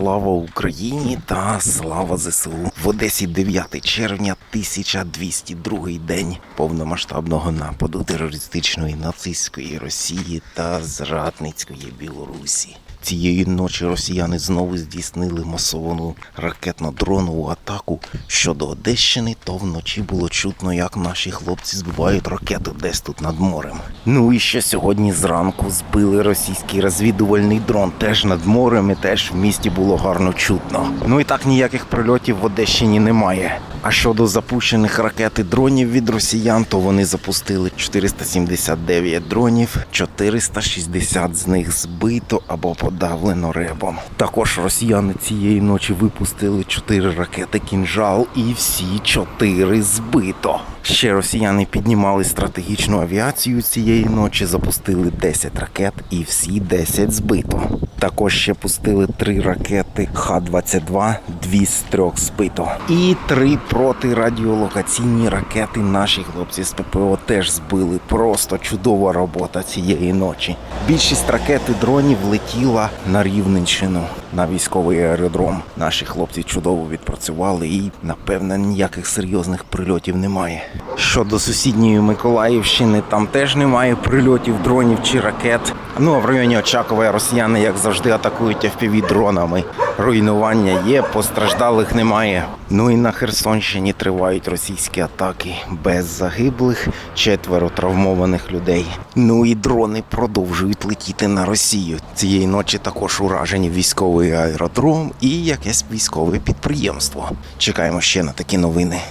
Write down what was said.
Слава Україні та слава ЗСУ. В Одесі 9 червня 1202 день повномасштабного нападу терористичної нацистської Росії та зрадницької Білорусі. Цієї ночі росіяни знову здійснили масовану ракетно-дронову атаку щодо Одещини, то вночі було чутно, як наші хлопці збивають ракету десь тут над морем. Ну і ще сьогодні зранку збили російський розвідувальний дрон теж над морем, і теж в місті було гарно чутно. Ну і так ніяких прильотів в Одещині немає. А щодо запущених ракет і дронів від росіян, то вони запустили 479 дронів, 460 з них збито або подавлено ребом. Також росіяни цієї ночі випустили чотири ракети кінжал і всі чотири збито. Ще росіяни піднімали стратегічну авіацію цієї ночі, запустили 10 ракет і всі 10 збито. Також ще пустили три ракети Х-22, дві з трьох збито. І три протирадіолокаційні ракети наші хлопці з ППО теж збили. Просто чудова робота цієї ночі. Більшість ракет і дронів летіла на Рівненщину на військовий аеродром. Наші хлопці чудово відпрацювали і, напевне, ніяких серйозних прильотів немає. Щодо сусідньої Миколаївщини, там теж немає прильотів дронів чи ракет. Ну а в районі Очакова росіяни, як завжди, атакують fpv дронами. Руйнування є, постраждалих немає. Ну і на Херсонщині тривають російські атаки без загиблих, четверо травмованих людей. Ну і дрони продовжують летіти на Росію. Цієї ночі також уражені військовий аеродром і якесь військове підприємство. Чекаємо ще на такі новини.